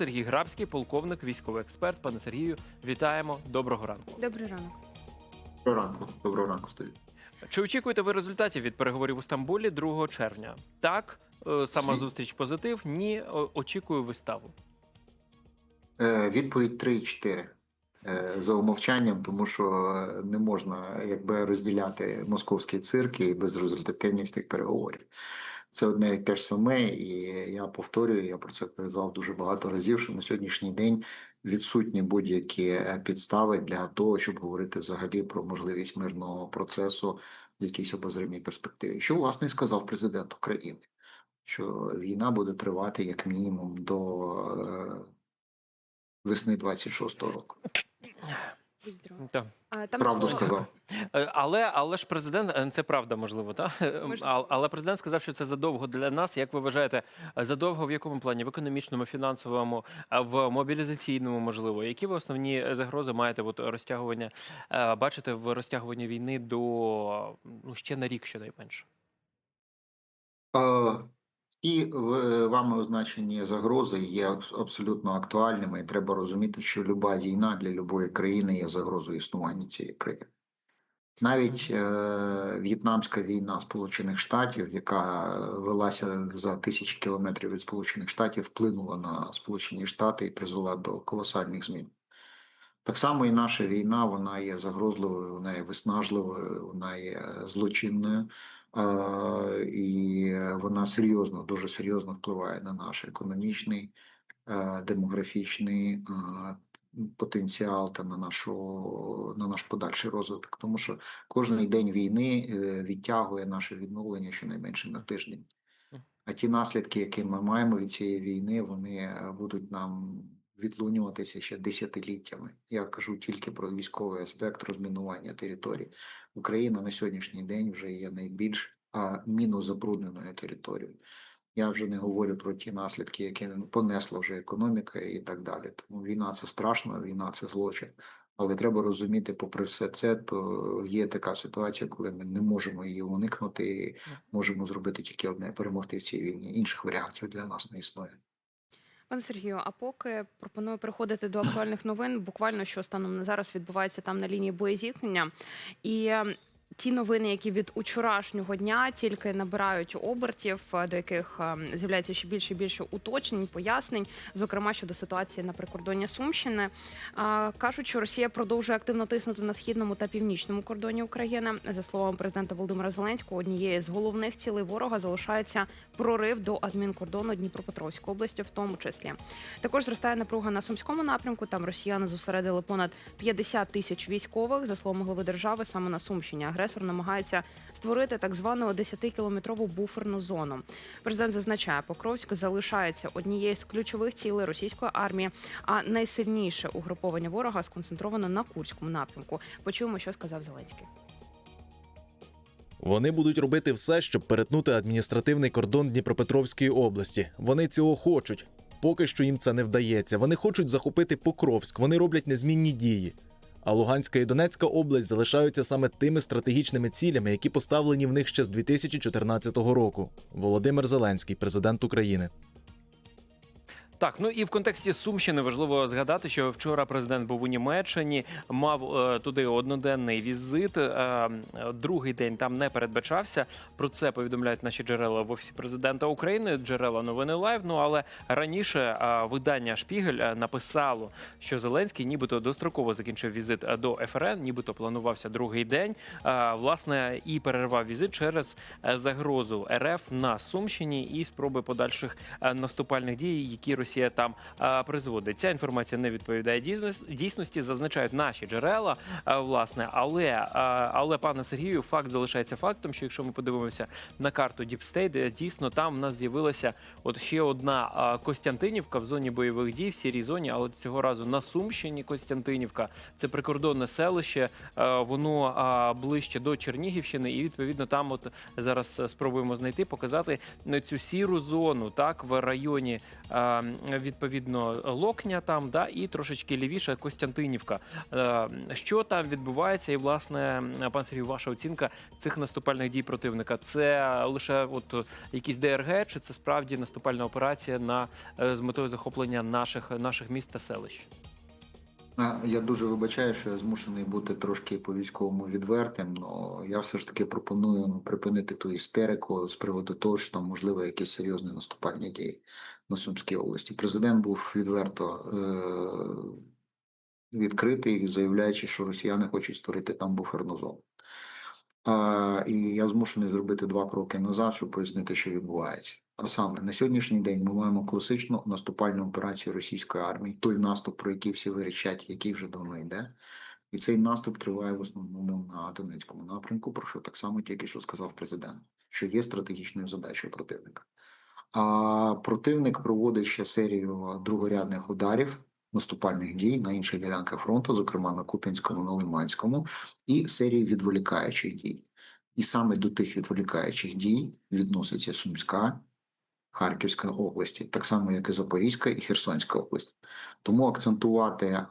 Сергій Грабський, полковник, військовий експерт. Пане Сергію, вітаємо. Доброго ранку. Добрий ранок. Доброго ранку. Доброго ранку, студія. Чи очікуєте ви результатів від переговорів у Стамбулі 2 червня? Так, е, сама зустріч позитив. Ні, очікую виставу. Е, відповідь 3 і 4. Е, за умовчанням, тому що е, не можна якби розділяти московський цирк і безрезультативність тих переговорів. Це одне і те ж саме, і я повторюю, я про це казав дуже багато разів, що на сьогоднішній день відсутні будь-які е, підстави для того, щоб говорити взагалі про можливість мирного процесу в якійсь обозримій перспективі. Що власне сказав президент України, що війна буде тривати як мінімум до е, весни 26-го року. Будь. Так. А, Там Правду слово- сказав. Е, Але, але ж президент, е, це правда, можливо, так? Можливо. Але президент сказав, що це задовго для нас. Як ви вважаєте, е, задовго в якому плані? В економічному, фінансовому, а в мобілізаційному, можливо? Які ви основні загрози маєте от розтягування, е, бачите в розтягуванні війни до ну, ще на рік, щонайменше? Е, Ті в- вами означені загрози є абсолютно актуальними, і треба розуміти, що люба війна для любої країни є загрозою існування цієї країни. Навіть е, в'єтнамська війна Сполучених Штатів, яка велася за тисячі кілометрів від Сполучених Штатів, вплинула на Сполучені Штати і призвела до колосальних змін. Так само і наша війна, вона є загрозливою, вона є виснажливою, вона є злочинною, е, і вона серйозно, дуже серйозно впливає на наш економічний, е, демографічний потенціал та на нашу на наш подальший розвиток. Тому що кожен день війни е, відтягує наше відновлення щонайменше на тиждень. А ті наслідки, які ми маємо від цієї війни, вони будуть нам відлунюватися ще десятиліттями. Я кажу тільки про військовий аспект розмінування територій. Україна на сьогоднішній день вже є найбільш а, мінозабрудненою територією. Я вже не говорю про ті наслідки, які понесла вже економіка і так далі. Тому війна це страшно, війна це злочин. Але треба розуміти, попри все це, то є така ситуація, коли ми не можемо її уникнути, і можемо зробити тільки одне перемогти в цій війні. Інших варіантів для нас не існує. Пане Сергію, а поки пропоную переходити до актуальних новин, буквально що станом на зараз відбувається там на лінії боєзіткнення. І ті новини, які від учорашнього дня тільки набирають обертів, е, до яких е, з'являється ще більше і більше уточнень, пояснень, зокрема щодо ситуації на прикордонні Сумщини. Кажуть, що Росія продовжує активно тиснути на східному та північному кордоні України. За словами президента Володимира Зеленського, однією з головних цілей ворога залишається прорив до адмінкордону Дніпропетровської області, в тому числі. Також зростає напруга на сумському напрямку. Там росіяни зосередили понад 50 тисяч військових. За словами голови держави, саме на Сумщині агресор намагається створити так звану 10-кілометрову буферну зону. Президент зазначає, Покровськ залишається однією з ключових цілей російської армії, а найсильніше угруповання ворога сконцентровано на Курському напрямку. Почуємо, що сказав Зеленський. Вони будуть робити все, щоб перетнути адміністративний кордон Дніпропетровської області. Вони цього хочуть. Поки що їм це не вдається. Вони хочуть захопити Покровськ. Вони роблять незмінні дії. А Луганська і Донецька область залишаються саме тими стратегічними цілями, які поставлені в них ще з 2014 року. Володимир Зеленський, президент України. Так, ну і в контексті Сумщини важливо згадати, що вчора президент був у Німеччині, мав е, туди одноденний візит. Е, другий день там не передбачався. Про це повідомляють наші джерела в офісі президента України. Джерела новини лайв. Ну але раніше е, видання Шпігель е, написало, що Зеленський, нібито достроково закінчив візит е, до ФРН, нібито планувався другий день. Е, власне, і перервав візит через е, загрозу РФ на Сумщині і спроби подальших наступальних дій, які Росія там е, призводить. Ця інформація не відповідає дійсності, зазначають наші джерела, е, власне. Але, е, але пане Сергію, факт залишається фактом, що якщо ми подивимося на карту Діпстейт, дійсно там в нас з'явилася от ще одна Костянтинівка в зоні бойових дій, в сірій зоні, але цього разу на Сумщині Костянтинівка. Це прикордонне селище, воно ближче до Чернігівщини, і відповідно там, от зараз спробуємо знайти, показати цю сіру зону, так в районі відповідно Локня там, да, і трошечки лівіше Костянтинівка. Е, Що там відбувається? І власне, пан Сергій, ваша оцінка цих наступальних дій противника це лише от якісь ДРГ, чи це справді наступальна операція на е, з метою захоплення наших наших міст та селищ? Я дуже вибачаю, що я змушений бути трошки по військовому відвертим. але я все ж таки пропоную ну, припинити ту істерику з приводу того, що там можливо якісь серйозні наступальні дії на Сумській області. Президент був відверто е- відкритий, заявляючи, що росіяни хочуть створити там буферну зону. І я змушений зробити два кроки назад, щоб пояснити, що відбувається. А саме на сьогоднішній день ми маємо класичну наступальну операцію російської армії, той наступ, про який всі вирішать, який вже давно йде. І цей наступ триває в основному на Донецькому напрямку, про що так само тільки що сказав президент, що є стратегічною задачею противника. А противник проводить ще серію другорядних ударів, наступальних дій на інших ділянках фронту, зокрема на Куп'янському, на Лиманському, і серію відволікаючих дій. І саме до тих відволікаючих дій відноситься Сумська, Харківська області, так само як і Запорізька і Херсонська область. Тому акцентувати, е,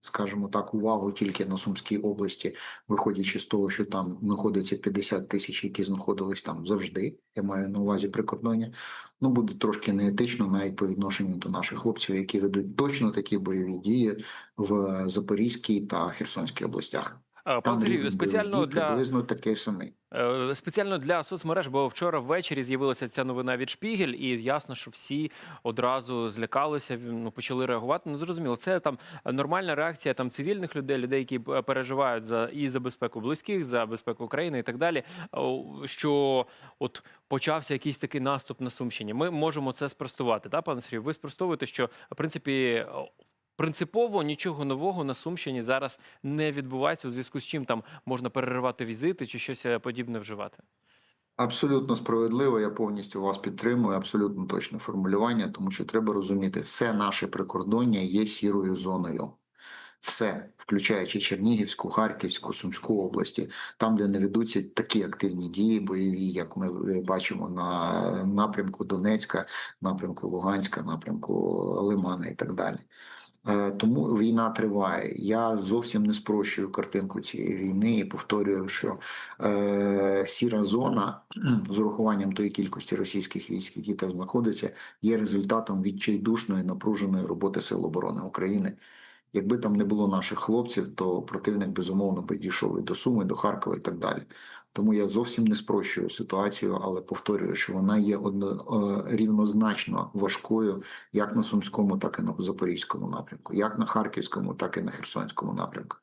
скажімо так, увагу тільки на Сумській області, виходячи з того, що там знаходиться 50 тисяч, які знаходились там завжди. Я маю на увазі прикордоння. Ну буде трошки неетично навіть по відношенню до наших хлопців, які ведуть точно такі бойові дії в Запорізькій та Херсонській областях. Е, Пан Сергію, спеціально для приблизно такий самий. Е, Спеціально для соцмереж, бо вчора ввечері з'явилася ця новина від Шпігель, і ясно, що всі одразу злякалися, ну почали реагувати. Ну зрозуміло, це там нормальна реакція там цивільних людей, людей, які переживають за і за безпеку близьких, за безпеку України і так далі. Що от почався якийсь такий наступ на Сумщині. Ми можемо це спростувати. Та пане Сергію, ви спростовуєте, що в принципі. Принципово нічого нового на Сумщині зараз не відбувається у зв'язку з чим там можна переривати візити чи щось е, подібне вживати. Абсолютно справедливо, я повністю вас підтримую, абсолютно точне формулювання, тому що треба розуміти, все наше прикордоння є сірою зоною. Все, включаючи Чернігівську, Харківську, Сумську області, там, де не ведуться такі активні дії бойові, як ми е, бачимо на напрямку Донецька, напрямку Луганська, напрямку Лимана і так далі. Е, Тому війна триває. Я зовсім не спрощую картинку цієї війни і повторюю, що е, сіра зона з урахуванням тої кількості російських військ, які там знаходяться, є результатом відчайдушної напруженої роботи Сил оборони України. Якби там не було наших хлопців, то противник безумовно би дійшов і до Суми, до Харкова і так далі. Тому я зовсім не спрощую ситуацію, але повторюю, що вона є одно, е, рівнозначно важкою як на Сумському, так і на Запорізькому напрямку, як на Харківському, так і на Херсонському напрямку.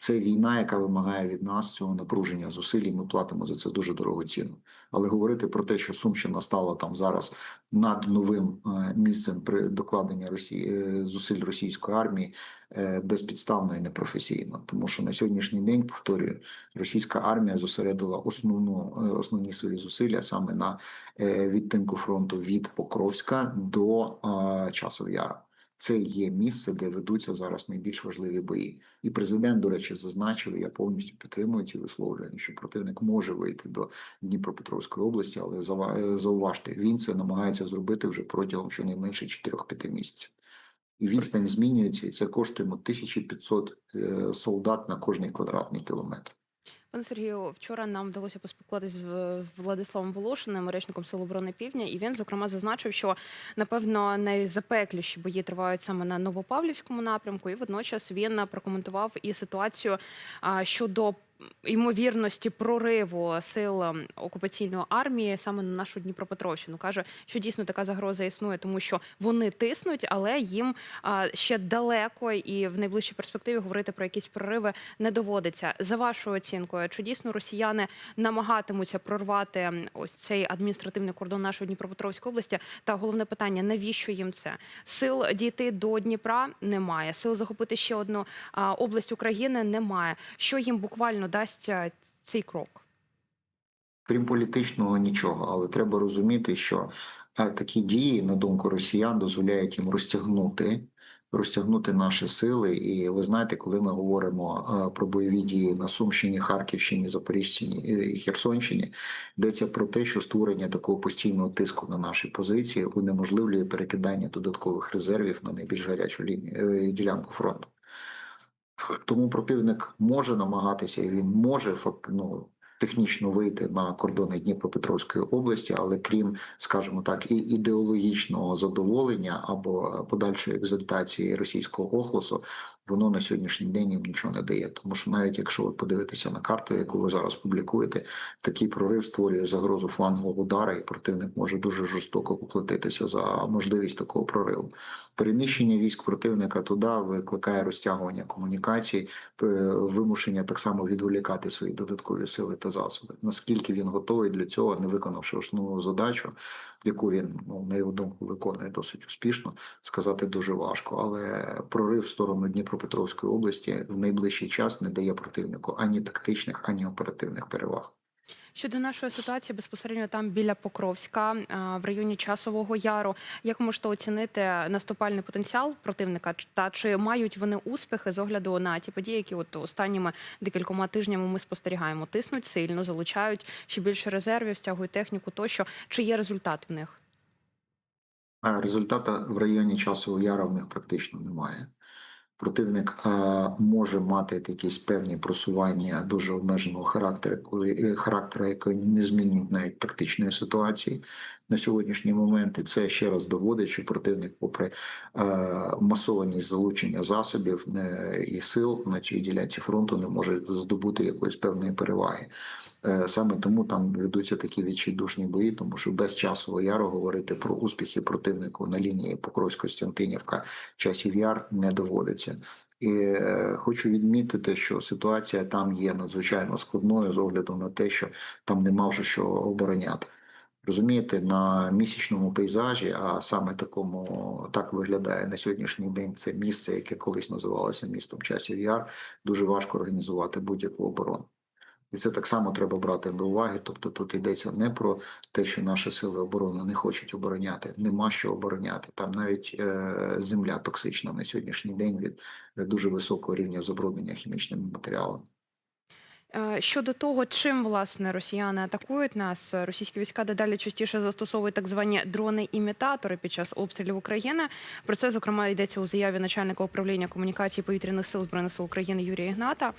Це війна, яка вимагає від нас цього напруження зусиль, і ми платимо за це дуже дорогу ціну. Але говорити про те, що Сумщина стала там зараз над новим е, місцем при докладенні Росії е, зусиль російської армії е, безпідставно і непрофесійно, тому що на сьогоднішній день повторюю, російська армія зосередила основну основні свої зусилля саме на відтинку фронту від Покровська до Часов Яра. Це є місце, де ведуться зараз найбільш важливі бої. І президент, до речі, зазначив, я повністю підтримую ці висловлення, що противник може вийти до Дніпропетровської області, але е, зауважте, він це намагається зробити вже протягом щонайменше 4-5 місяців. І відстань змінюється, і це коштує йому 1500 е, солдат на кожний квадратний кілометр. Пане Сергію, вчора нам вдалося поспілкуватися з Владиславом Волошиним, речником Сил оборони Півдня, і він зокрема зазначив, що напевно найзапекліші бої тривають саме на Новопавлівському напрямку. І водночас він прокоментував і ситуацію щодо ймовірності прориву сил ем, окупаційної армії саме на нашу Дніпропетровщину. каже, що дійсно така загроза існує, тому що вони тиснуть, але їм ще далеко і в найближчій перспективі говорити про якісь прориви не доводиться. За вашою оцінкою, чи дійсно росіяни намагатимуться прорвати ось цей адміністративний кордон нашої Дніпропетровської області? Та головне питання: навіщо їм це? Сил дійти до Дніпра немає. Сил захопити ще одну область України немає. Що їм буквально дасть цей крок? Крім політичного, нічого, але треба розуміти, що е, такі дії, на думку росіян, дозволяють їм розтягнути розтягнути наші сили. І ви знаєте, коли ми говоримо е, про бойові дії на Сумщині, Харківщині, Запоріжщині і Херсонщині, йдеться про те, що створення такого постійного тиску на наші позиції унеможливлює перекидання додаткових резервів на найбільш гарячу лінію е, ділянку фронту. Тому противник може намагатися, і він може ну, технічно вийти на кордони Дніпропетровської області, але крім, скажімо так, і ідеологічного задоволення або подальшої екзальтації російського охлосу, воно на сьогоднішній день їм нічого не дає. Тому що навіть якщо ви подивитеся на карту, яку ви зараз публікуєте, такий прорив створює загрозу флангового удара, і противник може дуже жорстоко поплатитися за можливість такого прориву. Переміщення військ противника туди викликає розтягування комунікацій, е, вимушення так само відволікати свої додаткові сили та засоби. Наскільки він готовий для цього, не виконавши основну задачу, яку він ну, на його думку виконує досить успішно, сказати дуже важко. Але прорив в сторону Дніпропетровської області в найближчий час не дає противнику ані тактичних, ані оперативних переваг. Щодо нашої ситуації безпосередньо там біля Покровська, в районі Часового Яру, як можете оцінити наступальний потенціал противника? Та чи мають вони успіхи з огляду на ті події, які от останніми декількома тижнями ми спостерігаємо? Тиснуть сильно, залучають ще більше резервів, стягують техніку тощо. Чи є результат в них? Результата в районі часового яра в них практично немає. Противник е, може мати якісь певні просування дуже обмеженого характеру, коли характеру, характера, який не змінюють навіть тактичної ситуації на сьогоднішній момент. І це ще раз доводить, що противник, попри е, масованість залучення засобів е, і сил на цій ділянці фронту, не може здобути якоїсь певної переваги. Е, Саме тому там ведуться такі відчайдушні бої, тому що без часового яру говорити про успіхи противнику на лінії Покровсько-Стянтинівка часів яр не доводиться. І хочу відмітити, що ситуація там є надзвичайно складною з огляду на те, що там нема вже що обороняти. Розумієте, на місячному пейзажі, а саме такому так виглядає на сьогоднішній день це місце, яке колись називалося містом часів яр, дуже важко організувати будь-яку оборону. І це так само треба брати до уваги. Тобто тут йдеться не про те, що наші сили оборони не хочуть обороняти, нема що обороняти. Там навіть е, земля токсична на сьогоднішній день від е, дуже високого рівня забруднення хімічними матеріалами. Е, Щодо того, чим власне росіяни атакують нас, е, російські війська дедалі частіше застосовують так звані дрони-імітатори під час обстрілів України. Про це зокрема йдеться у заяві начальника управління комунікації повітряних сил збройних сил України Юрія Ігната.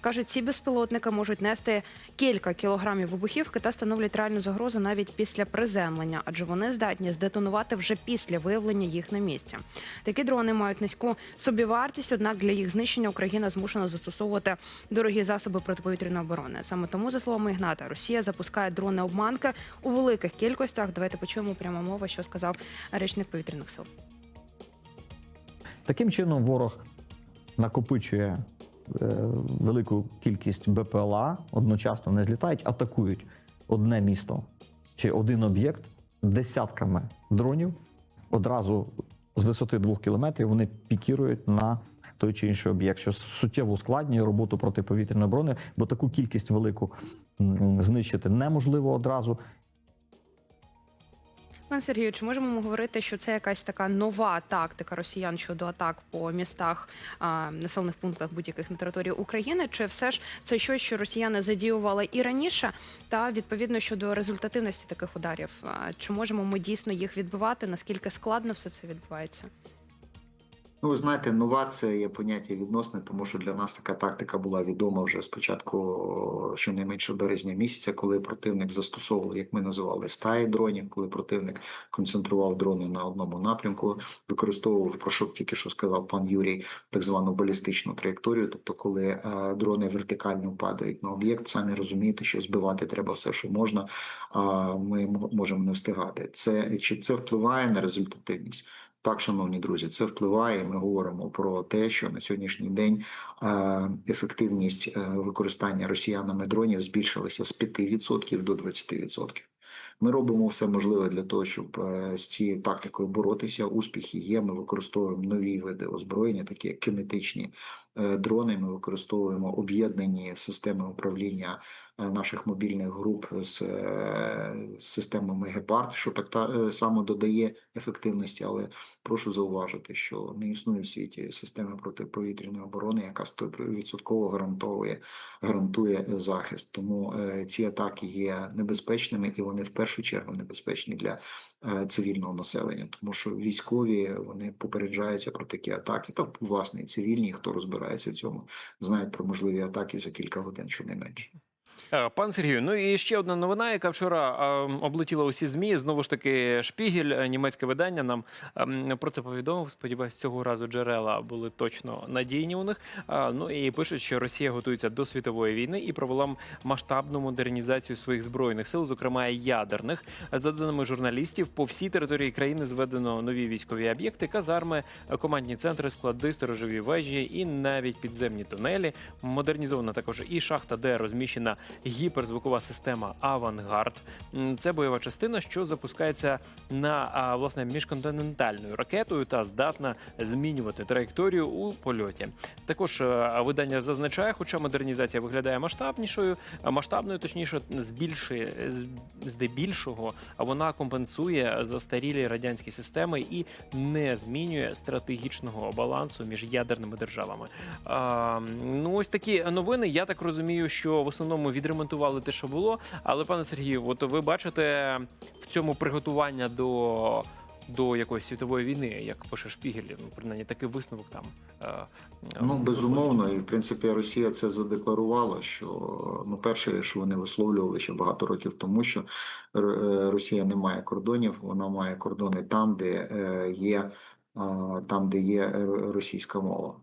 кажуть, ці безпілотники можуть нести кілька кілограмів вибухівки та становлять реальну загрозу навіть після приземлення, адже вони здатні здетонувати вже після виявлення їх на місці. Такі дрони мають низьку собівартість, однак для їх знищення Україна змушена застосовувати дорогі засоби протиповітряної оборони. Саме тому, за словами Ігната, Росія запускає дрони обманки у великих кількостях. Давайте почуємо прямо мова, що сказав речник повітряних сил. Таким чином, ворог накопичує е, велику кількість БПЛА, одночасно не злітають, атакують одне місто чи один об'єкт десятками дронів. Одразу з висоти двох кілометрів вони пікірують на той чи інший об'єкт, що суттєво ускладнює роботу протиповітряної оборони, бо таку кількість велику знищити неможливо одразу. Пан Сергію, чи можемо ми говорити, що це якась така нова тактика росіян щодо атак по містах, а, населених пунктах будь-яких на території України? Чи все ж це щось, що росіяни задіювали і раніше? Та відповідно щодо результативності таких ударів, а, чи можемо ми дійсно їх відбивати? Наскільки складно все це відбувається? Ну, ви знаєте, нова це є поняття відносне, тому що для нас така тактика була відома вже спочатку, щонайменше березня місяця, коли противник застосовував, як ми називали, стаї дронів, коли противник концентрував дрони на одному напрямку, використовував про що тільки що сказав пан Юрій, так звану балістичну траєкторію. Тобто, коли е, дрони вертикально падають на об'єкт, самі розумієте, що збивати треба все, що можна, а ми можемо не встигати. Це чи це впливає на результативність? Так, шановні друзі, це впливає. Ми говоримо про те, що на сьогоднішній день е, ефективність е, використання росіянами дронів збільшилася з 5% до 20%. Ми робимо все можливе для того, щоб е, з цією тактикою боротися. Успіхи є. Ми використовуємо нові види озброєння, такі як кинетичні е, дрони. Ми використовуємо об'єднані системи управління наших мобільних груп з, е, системами Гепард, що так та е, само додає ефективності. Але прошу зауважити, що не існує в світі системи протиповітряної оборони, яка 100% гарантує гарантує захист. Тому е, ці атаки є небезпечними і вони в першу чергу небезпечні для цивільного населення, тому що військові вони попереджаються про такі атаки, та власне і цивільні, хто розбирається в цьому, знають про можливі атаки за кілька годин, щонайменше. Е, Пан Сергію, ну і ще одна новина, яка вчора е, облетіла усі змі. Знову ж таки, Шпігель, е, німецьке видання, нам ем, про це повідомив. Сподіваюсь, цього разу джерела були точно надійні у них. Ну і пишуть, що Росія готується до світової війни і провела масштабну модернізацію своїх збройних сил, зокрема ядерних. За даними журналістів, по всій території країни зведено нові військові об'єкти, казарми, командні центри, склади, сторожові вежі і навіть підземні тунелі. Модернізована також і шахта, де розміщена гіперзвукова система Авангард. Це бойова частина, що запускається на власне міжконтинентальною ракетою та здатна змінювати траєкторію у польоті. Також е, видання зазначає, хоча модернізація виглядає масштабнішою, масштабною, точніше, збільшує здебільшого, а вона компенсує застарілі радянські системи і не змінює стратегічного балансу між ядерними державами. А, ну ось такі новини. Я так розумію, що в основному відремонтували те, що було. Але пане Сергію, от ви бачите в цьому приготування до. До якоїсь світової війни, як пише Шпігель, ну принаймні такий висновок там. е, е, Ну безумовно, і в принципі Росія це задекларувала. Що ну перше, що вони висловлювали ще багато років тому, що е, Росія не має кордонів, вона має кордони там, де е, є е, там, де є е, російська мова.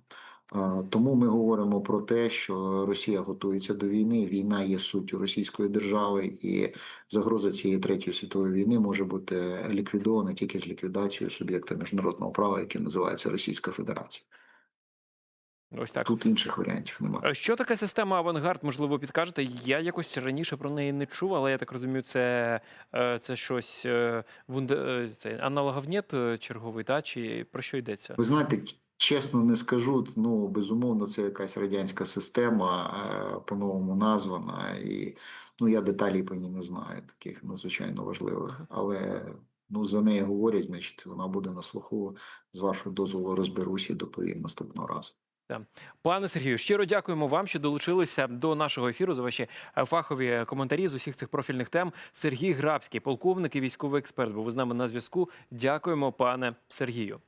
Е, Тому ми говоримо про те, що Росія готується до війни. Війна є суттю російської держави, і загроза цієї третьої світової війни може бути ліквідована тільки з ліквідацією суб'єкта міжнародного права, який називається Російська Федерація. Ось так. Тут інших варіантів немає. Що таке система Авангард? Можливо, підкажете? Я якось раніше про неї не чув, але я так розумію, це, е, це щось е, вунде, е, це аналоговнєт е, черговий, та чи про що йдеться? Ви знаєте, чесно не скажу. Ну безумовно, це якась радянська система, е, по-новому названа, і ну я деталей по ній не знаю, таких надзвичайно важливих. Але ну за неї говорять, значить, вона буде на слуху. З вашого дозволу розберусь і доповім наступного разу. Пане Сергію, щиро дякуємо вам, що долучилися до нашого ефіру за ваші е, фахові коментарі з усіх цих профільних тем. Сергій Грабський, полковник і військовий експерт, був з нами на зв'язку. Дякуємо, пане Сергію.